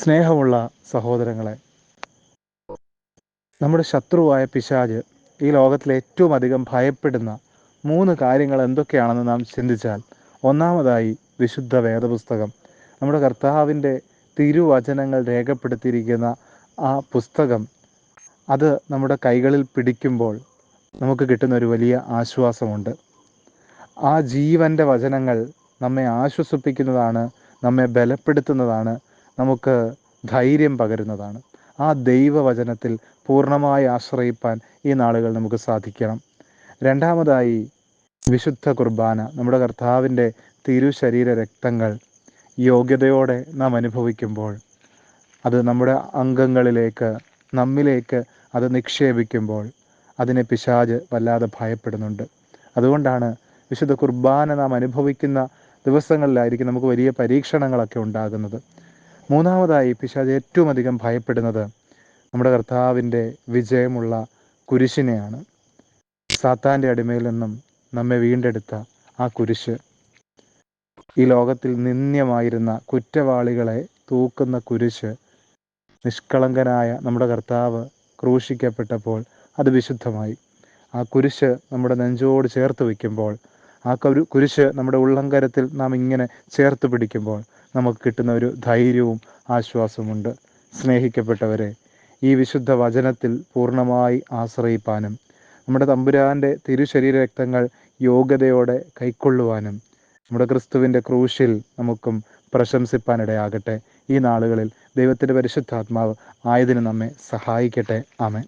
സ്നേഹമുള്ള സഹോദരങ്ങളെ നമ്മുടെ ശത്രുവായ പിശാജ് ഈ ലോകത്തിലെ ഏറ്റവും അധികം ഭയപ്പെടുന്ന മൂന്ന് കാര്യങ്ങൾ എന്തൊക്കെയാണെന്ന് നാം ചിന്തിച്ചാൽ ഒന്നാമതായി വിശുദ്ധ വേദപുസ്തകം. നമ്മുടെ കർത്താവിന്റെ തിരുവചനങ്ങൾ രേഖപ്പെടുത്തിയിരിക്കുന്ന ആ പുസ്തകം അത് നമ്മുടെ കൈകളിൽ പിടിക്കുമ്പോൾ നമുക്ക് കിട്ടുന്ന ഒരു വലിയ ആശ്വാസമുണ്ട്. ആ ജീവന്റെ വചനങ്ങൾ നമ്മെ ആശ്വസിപ്പിക്കുന്നതാണ് നമ്മെ ബലപ്പെടുത്തുന്നതാണ് നമുക്ക് ധൈര്യം പകരുന്നതാണ്. ആ ദൈവവചനത്തിൽ പൂർണമായി ആശ്രയിപ്പാൻ ഈ നാളുകൾ നമുക്ക് സാധിക്കണം. രണ്ടാമതായി വിശുദ്ധ കുർബാന നമ്മുടെ കർത്താവിന്റെ തിരുശരീര രക്തങ്ങൾ യോഗ്യതയോടെ നാം അനുഭവിക്കുമ്പോൾ അത് നമ്മുടെ അംഗങ്ങളിലേക്ക് നമ്മിലേക്ക് അത് നിക്ഷേപിക്കുമ്പോൾ അതിനെ പിശാജ് വല്ലാതെ ഭയപ്പെടുന്നുണ്ട്. അതുകൊണ്ടാണ് വിശുദ്ധ കുർബാന നാം അനുഭവിക്കുന്ന ദിവസങ്ങളിലായിരിക്കും നമുക്ക് വലിയ പരീക്ഷണങ്ങളൊക്കെ ഉണ്ടാകുന്നത്. മൂന്നാമതായി പിശാജ് ഏറ്റവും അധികം ഭയപ്പെടുന്നത് നമ്മുടെ കർത്താവിന്റെ വിജയമുള്ള കുരിശിനെയാണ്. സാത്താന്റെ അടിമയിൽ നിന്നും നമ്മെ വീണ്ടെടുത്ത ആ കുരിശ്. ഈ ലോകത്തിൽ നിന്ദ്യമായിരുന്ന കുറ്റവാളികളെ തൂക്കുന്ന കുരിശ് നിഷ്കളങ്കനായ നമ്മുടെ കർത്താവ് ക്രൂശിക്കപ്പെട്ടപ്പോൾ അത് വിശുദ്ധമായി. ആ കുരിശ് നമ്മുടെ നെഞ്ചോട് ചേർത്ത് വയ്ക്കുമ്പോൾ ആ കരു കുരിശ് നമ്മുടെ ഉള്ളങ്കരത്തിൽ നാം ഇങ്ങനെ ചേർത്ത് പിടിക്കുമ്പോൾ നമുക്ക് കിട്ടുന്ന ഒരു ധൈര്യവും ആശ്വാസമുണ്ട്. സ്നേഹിക്കപ്പെട്ടവരെ ഈ വിശുദ്ധ വചനത്തിൽ പൂർണമായി ആശ്രയിപ്പാനും നമ്മുടെ തമ്പുരാന്റെ തിരുശരീര രക്തങ്ങൾ യോഗ്യതയോടെ കൈക്കൊള്ളുവാനും നമ്മുടെ ക്രിസ്തുവിന്റെ ക്രൂശിൽ നമുക്കും പ്രശംസിപ്പാനിടയാകട്ടെ. ഈ നാളുകളിൽ ദൈവത്തിന്റെ പരിശുദ്ധാത്മാവ് ആയതിന് നമ്മെ സഹായിക്കട്ടെ. ആമേ